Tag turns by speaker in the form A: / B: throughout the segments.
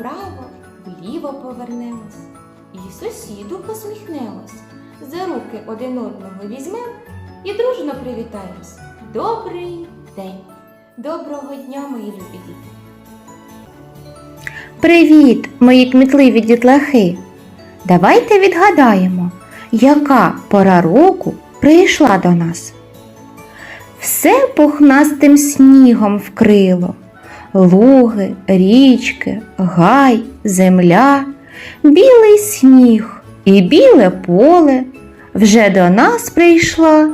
A: вправо, вліво повернемось. І сусіду посміхнемось. За руки один одного візьмем і дружно привітаємось. Добрий день! Доброго дня, мої любі діти!
B: Привіт, мої кмітливі дітлахи! Давайте відгадаємо, яка пора року прийшла до нас. Все пухнастим снігом вкрило. Луги, річки, гай, земля, білий сніг і біле поле вже до нас прийшла.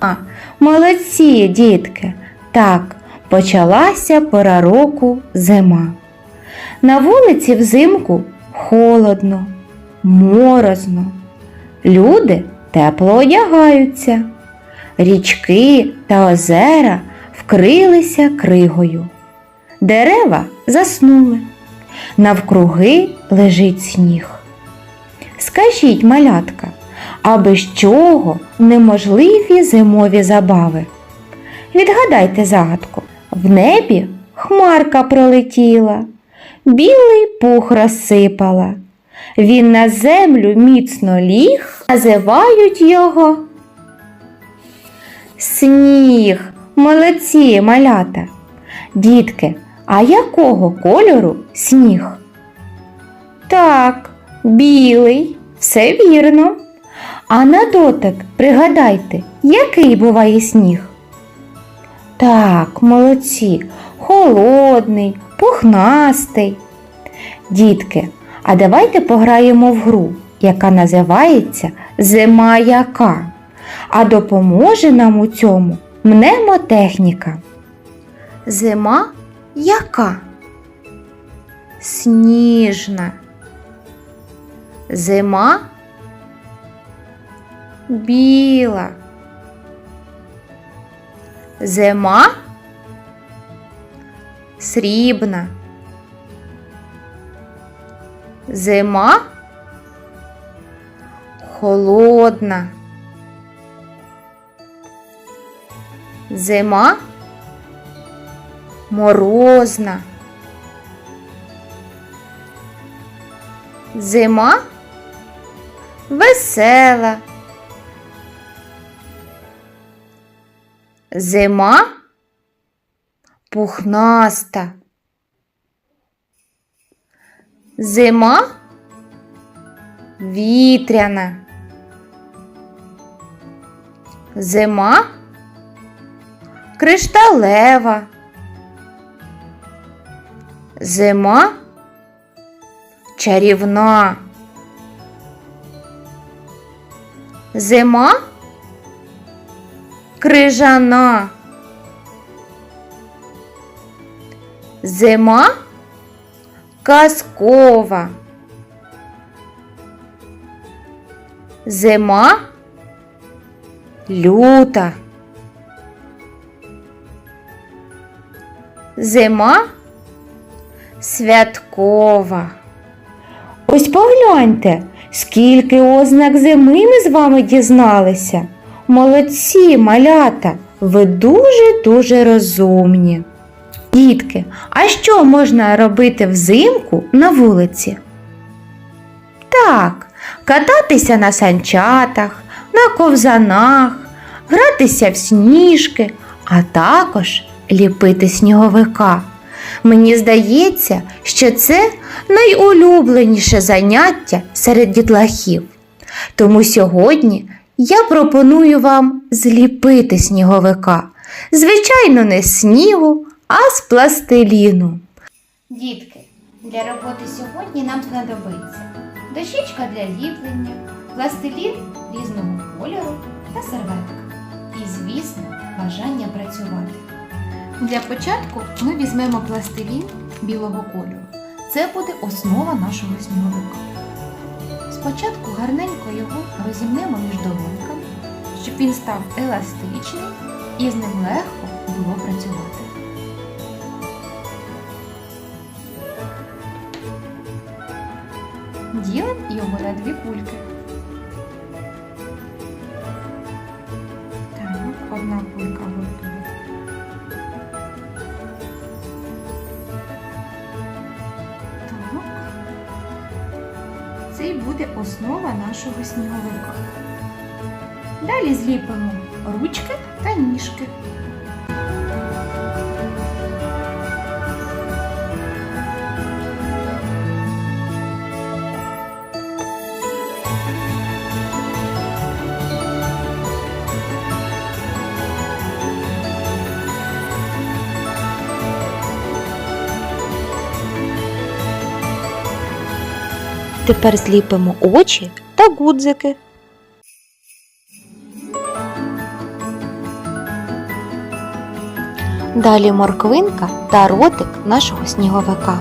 B: А, молодці, дітки! Так, почалася пора року зима. На вулиці взимку холодно, морозно. Люди тепло одягаються. Річки та озера вкрилися кригою. Дерева заснули. Навкруги лежить сніг. Скажіть, малятка, а без чого неможливі зимові забави? Відгадайте загадку. В небі хмарка пролетіла білий пух розсипала. Він на землю міцно ліг, називають його сніг. Молодці, малята. Дітки, а якого кольору сніг? Так, білий, все вірно. А на дотик пригадайте, який буває сніг? Так, молодці, холодний, пухнастий. Дітки, а давайте пограємо в гру, яка називається Зима яка. А допоможе нам у цьому мнемотехніка. Зима яка? Сніжна. Зима біла. Зима срібна. Зима холодна. Зима морозна. Зима весела. Зима пухнаста. Зима вітряна. Зима кришталева. Зима чарівна. Зима крижана. Зима казкова. Зима люта. Зима святкова. Ось погляньте, скільки ознак зими ми з вами дізналися. Молодці, малята, ви дуже-дуже розумні. Дітки, а що можна робити взимку на вулиці? Так, кататися на санчатах, на ковзанах, гратися в сніжки, а також ліпити сніговика. Мені здається, що це найулюбленіше заняття серед дітлахів. Тому сьогодні я пропоную вам зліпити сніговика. Звичайно, не з снігу, а з пластиліну.
A: Дітки, для роботи сьогодні нам знадобиться дощечка для ліплення, пластилін різного кольору та серветка. І, звісно, бажання працювати. Для початку ми візьмемо пластилін білого кольору. Це буде основа нашого сніговика. Спочатку гарненько його розімнемо між долоньками, щоб він став еластичним і з ним легко було працювати. Ділимо його на дві кульки. Буде основа нашого сніговика. Далі зліпимо ручки та ніжки.
B: Тепер зліпимо очі та гудзики. Далі морквинка та ротик нашого сніговика.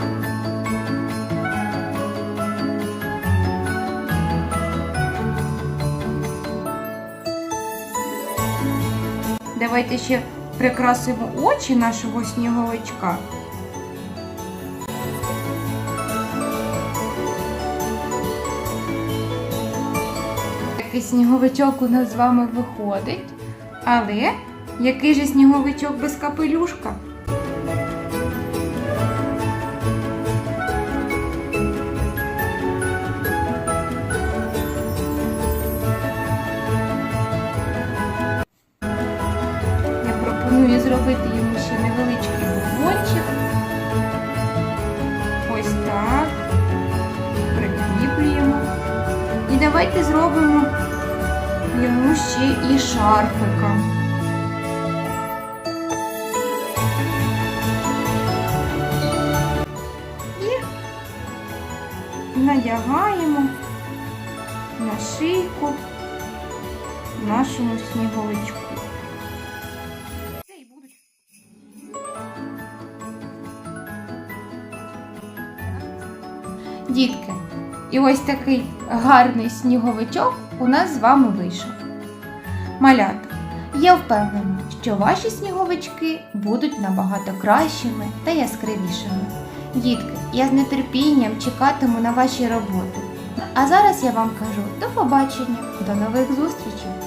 A: Давайте ще прикрасимо очі нашого сніговичка. Такий сніговичок у нас з вами виходить. Але який же сніговичок без капелюшка? Я пропоную зробити йому ще невеличкий бубончик. Ось так. Прикріплюємо. І давайте зробимо ще і шарфика. І надягаємо на шийку нашому сніговичку. Дітки, і ось такий гарний сніговичок у нас з вами вийшов. Малята, я впевнена, що ваші сніговички будуть набагато кращими та яскравішими. Дітки, я з нетерпінням чекатиму на ваші роботи. А зараз я вам кажу до побачення, до нових зустрічей!